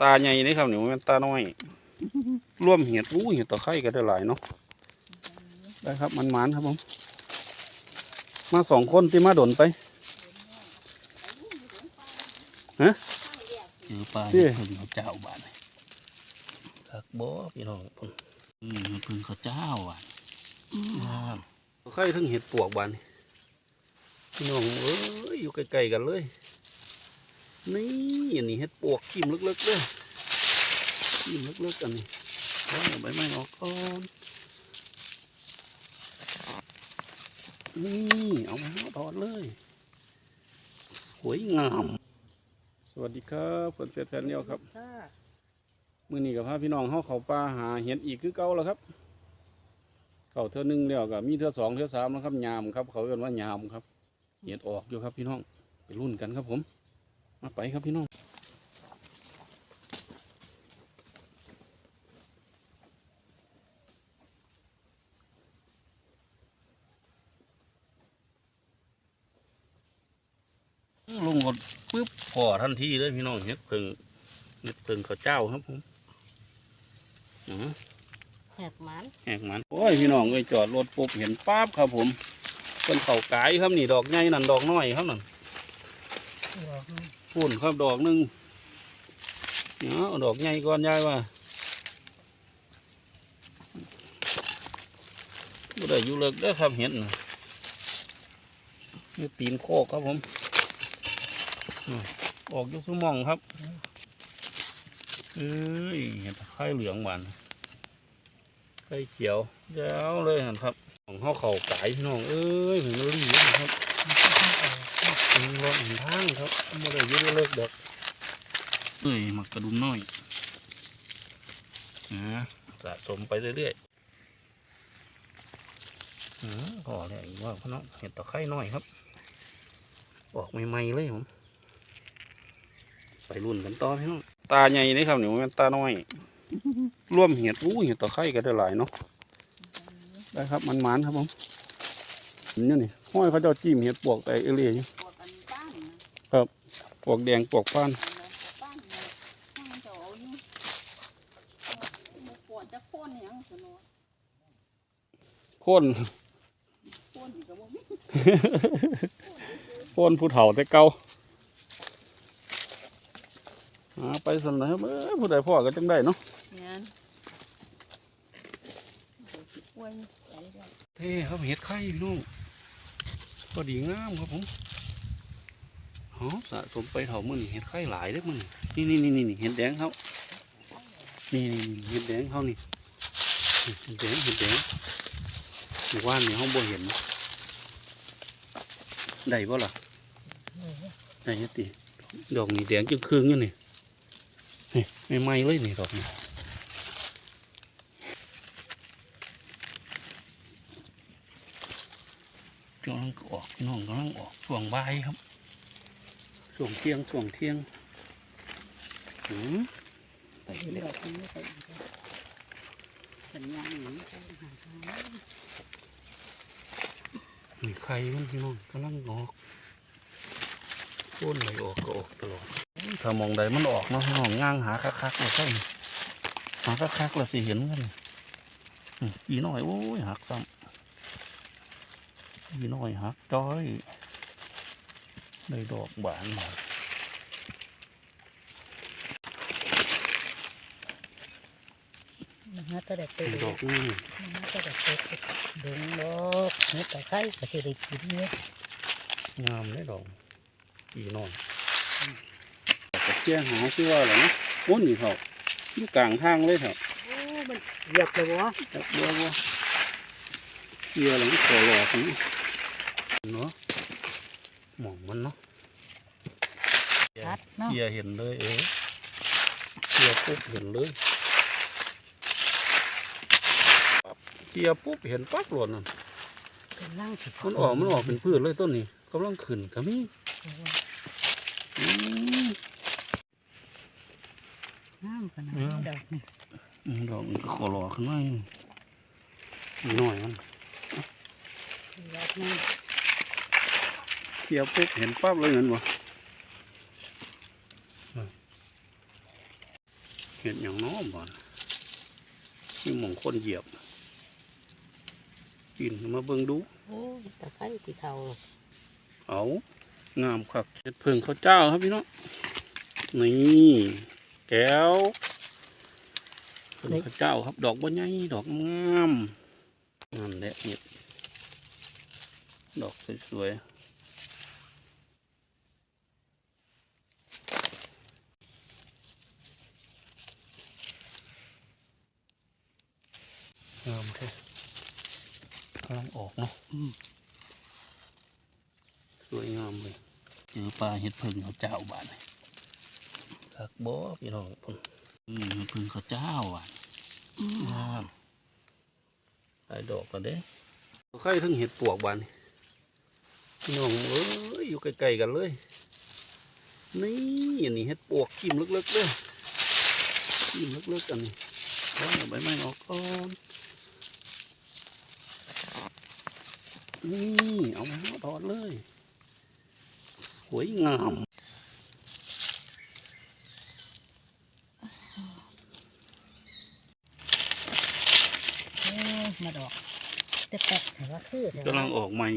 ตาใหญ่นี่ครับนี่มันตาน้อย ร่วมเห็ดอู้เห็ดตะไคร้ก็ได้หลายเนาะได้ครับมันหมานครับผม มาสองคนที่มาดนไปถือปลานี่เพึ่งเขาเจ้าบ้านนี่คักบ่พี่น้องเพิ่งอืมเพึ่งเขาเจ้าบ้านงามตะไคร้ทั้งเห็ดปวกบานนี่พี่น้องเอ้ยอยู่ใกล้ๆกันเลย นี่อันนี้เห็ดปวกขีมลึกๆเลยขีมลึกๆอันนี้เอาใบไม้ออกก่อนนี่เอามาถอดเลย สวยงาม สวัสดีครับเพื่อนเพื่อนแฟนเนี่ยครับค่ะมื่อนี้กับพาพี่น้องเขาเขาป่าหาเห็ดอีกคือเก่าแล้วครับเขาเท่านึงแล้วก็มีเท่าสองเท่าสามแล้วครับยามครับ เขาเรียกว่ายามครับ เห็ดออกอยู่ครับพี่น้องไปรุ่นกันครับผม มาไปครับพี่น้องลงกดปึ๊บพอทันทีเลยพี่น้องเห็ดเพิ่งเห็ดเพิ่งข้าวเจ้าครับผมอือแหกมันแหกมันโอ้ยพี่น้องเอ้ยจอดรถปุ๊บเห็นปั๊บครับผมเป็นเข่ากายครับนี่ดอกใหญ่นั่นดอกน้อยครับนั่นดอก นึงพุ่นครับดอกหนึ่งเนาะดอกใหญ่ก่อนยายว่าบ่ได้อยู่เลิกได้ครับเห็นนะนี่ตีนโคกครับผมอืมออกอยุสมองครับเอ้ยเห็นไข่เหลืองหวานไข่เขียวยาวเลยหันครับของเขาเข่าไก่พี่น้องเอ้ยเหมือนมันรีนะครับ มีรถเห็นทางครับไม่ได้ยืดเลิกดอกเอ้ยหมักกระดุมน้อยนะสะสมไปเรื่อยๆอืมพอแล้วอีกว่าพี่น้องเห็ดตะไคร้น้อยครับ ออกใหม่ๆเลยผมไปรุ่นกันต่อพี่น้องตาใหญ่นี่ครับนี่มันตาน้อยร่วมเห็ดอู้เห็ดตะไคร้ก็ได้หลายเนาะได้ครับมันหมานครับผม นอยู่นี่ห้อยเขาเจ้าจิ้มเห็ดปวกแต่เอเลียอยู่ปวดอันป้านนะปวกแดงปวกฟ้านอันนั้นป้านเนี่ยข้างเจ้าเอาอยู่บ่ปวดจะโค่นหยังสนอโค่นโค่นอีกก็บ่มีโค่นผู้เฒ่าแต่เก่าหาไปสำนักครับเอ้ยผู้ใดพ่อก็จังได้เนาะเนี่ยป่วยไปแล้วเท่ครับเห็ดไข่พี่น้อง ก็ดีงามครับผมหอสะสมไปเถามึงเห็ดไข่หลายเด้อมึงนี่นี่นี่นี่เห็ดแดงเขานี่นี่เห็ดแดงเขานี่เห็ดแดงเห็ดแดงหมู่บ้านนี่ห้องบ่เห็นได้บ่ล่ะได้ยติดอกนี่แดงจึงครึ่งอยู่นี่นี่ไม่ไหม้เลยนี่ดอกนี่ กำลังออกพี่น้องกำลังออกช่วงบ่ายครับช่วงเที่ยงช่วงเที่ยงหืมไปเดี๋เร็ยววนี้ไปอีกแล้วสัญญาณหนีไปหาทางนี่ไข่มันพี่น้องกำลังออกโค่นไหลออกก็ออกตลอดถ้ามองใดมันออกเนาะพี่น้องย่างหาคักๆเลยใช่หาคักๆแล้วสิเห็นกันอืมอีน้อยโอ้ยหักซ้ำ อีน้อยหักจ้อยได้ดอกบานมานะฮะแต่เด็กได้ตัวดอกนี่นะฮะแต่เด็กตัวดงดอกเนื้อตะไคร้ก็จะได้กินเนี่ยงามเลยดอกอีน้อยกระเจี๊ยหาชื่อว่าอะไรนะโอ้นี่เขาอยู่กลางทางเลยเถอะโอ้มันเหยียบเลยวะจับเรือว่าเรือหลังคอหลอกนี่ เนาะหมองมันเนาะชัดเนาะเกียเห็นเลยเออเกียปุ๊บเห็นเลยปั๊บเกียปุ๊บเห็นปั๊บหล่นน่ะกำลังสิมันออกมันออกเป็นพืชเลยต้นนี้กำลังขึ้นก็มีอืมน้ำขนาดอืนี้มดอกนี่อืมดอกมันก็ขอหล่อขึ้นมาอยู่นิดหน่อยมัน ดอกนี่เกียปุ๊บเห็นปั๊บเลยเห็นบ่เห็ดอย่างน้อมบ่อนนี่หมองคนเหยียบ กินมาเบิ่งดูโอ้ยตะไคร้ที่เทาเอา งามครับเห็ดเพิ่งข้าวเจ้าครับพี่น้องนี่แก้วเพิ่งข้าวเจ้าครับ ดอกบ่ใหญ่ดอกงามนั่นแหละเห็ดดอกสวยๆ งามแท้กำลังออกเนาะสวยงามเลยเจอปลาเห็ดพึ่งเขาเจ้าบานคักบ่พี่น้องพุ่นอืมเห็ดพึ่งเขาเจ้าอะงามหลายดอกกันเด้ใครทั้งเห็ดปวกบานนี่พี่น้องเอ้ยอยู่ใกล้ๆกันเลย นี่อันนี้เห็ดปวกกิมลึกๆเลยกิมลึกๆกันนี่เอาใบไม้ออกก่อน นี่ เอามาถอดเลย สวยงามเอ้ยมาดอกแต่แปะแต่ว่าคือแต่กำลัว่างออกใหม่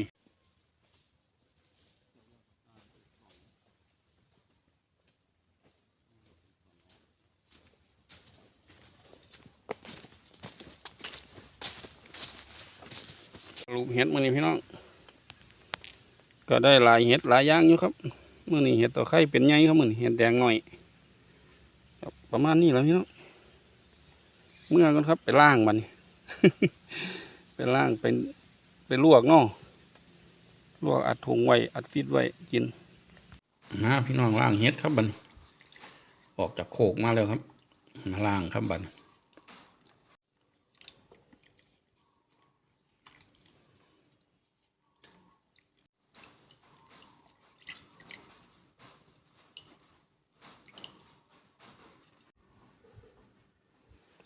ลูกเห็ดมือนี้พี่น้อง ก็ได้หลายเห็ดหลายอย่างอยู่ครับมือนี้เห็ดตัวไข่เป็นไงครับมือนี้เห็ดแดงหน่อยประมาณนี้แล้วพี่น้องเมื่อกันครับไปล่างมันไปล่างเป็นไปลวกเนาะลวกอัดถุงไว้อัดฟิตไว้กินนะพี่น้องล่างเห็ดครับบันออกจากโขกมาแล้วครับ มาล่างครับบัน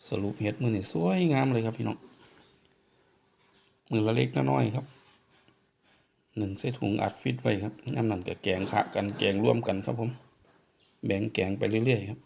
สรุปเห็ดมือนี่สวยงามเลยครับพี่น้องมือละเล็กน้อยครับหนึ่งใส่ถุงอัดฟิตไว้ครับน้ำนั่นกับแกงขะกันแกงร่วมกันครับผม แบ่งแกงไปเรื่อยๆครับ